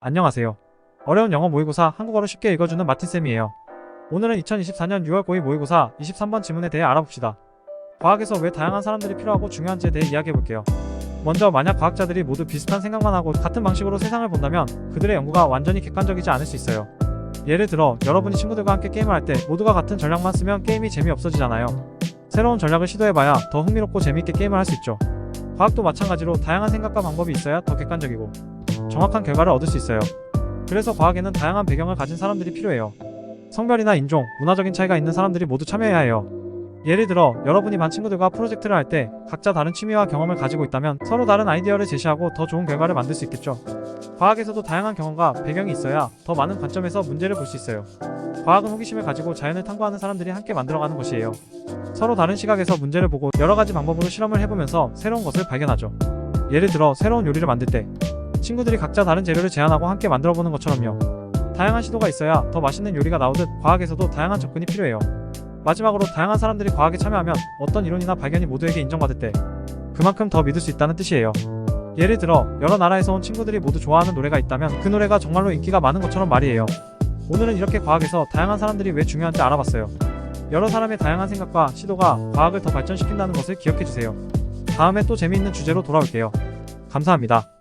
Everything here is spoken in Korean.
안녕하세요. 어려운 영어 모의고사 한국어로 쉽게 읽어주는 마틴쌤이에요. 오늘은 2024년 6월 고2 모의고사 23번 지문에 대해 알아봅시다. 과학에서 왜 다양한 사람들이 필요하고 중요한지에 대해 이야기해볼게요. 먼저 만약 과학자들이 모두 비슷한 생각만 하고 같은 방식으로 세상을 본다면 그들의 연구가 완전히 객관적이지 않을 수 있어요. 예를 들어 여러분이 친구들과 함께 게임을 할 때 모두가 같은 전략만 쓰면 게임이 재미없어지잖아요. 새로운 전략을 시도해봐야 더 흥미롭고 재미있게 게임을 할 수 있죠. 과학도 마찬가지로 다양한 생각과 방법이 있어야 더 객관적이고 정확한 결과를 얻을 수 있어요. 그래서 과학에는 다양한 배경을 가진 사람들이 필요해요. 성별이나 인종, 문화적인 차이가 있는 사람들이 모두 참여해야 해요. 예를 들어 여러분이 반 친구들과 프로젝트를 할 때 각자 다른 취미와 경험을 가지고 있다면 서로 다른 아이디어를 제시하고 더 좋은 결과를 만들 수 있겠죠. 과학에서도 다양한 경험과 배경이 있어야 더 많은 관점에서 문제를 볼 수 있어요. 과학은 호기심을 가지고 자연을 탐구하는 사람들이 함께 만들어가는 것이에요. 서로 다른 시각에서 문제를 보고 여러 가지 방법으로 실험을 해보면서 새로운 것을 발견하죠. 예를 들어 새로운 요리를 만들 때 친구들이 각자 다른 재료를 제안하고 함께 만들어 보는 것처럼요. 다양한 시도가 있어야 더 맛있는 요리가 나오듯 과학에서도 다양한 접근이 필요해요. 마지막으로 다양한 사람들이 과학에 참여하면 어떤 이론이나 발견이 모두에게 인정받을 때 그만큼 더 믿을 수 있다는 뜻이에요. 예를 들어 여러 나라에서 온 친구들이 모두 좋아하는 노래가 있다면 그 노래가 정말로 인기가 많은 것처럼 말이에요. 오늘은 이렇게 과학에서 다양한 사람들이 왜 중요한지 알아봤어요. 여러 사람의 다양한 생각과 시도가 과학을 더 발전시킨다는 것을 기억해 주세요. 다음에 또 재미있는 주제로 돌아올게요. 감사합니다.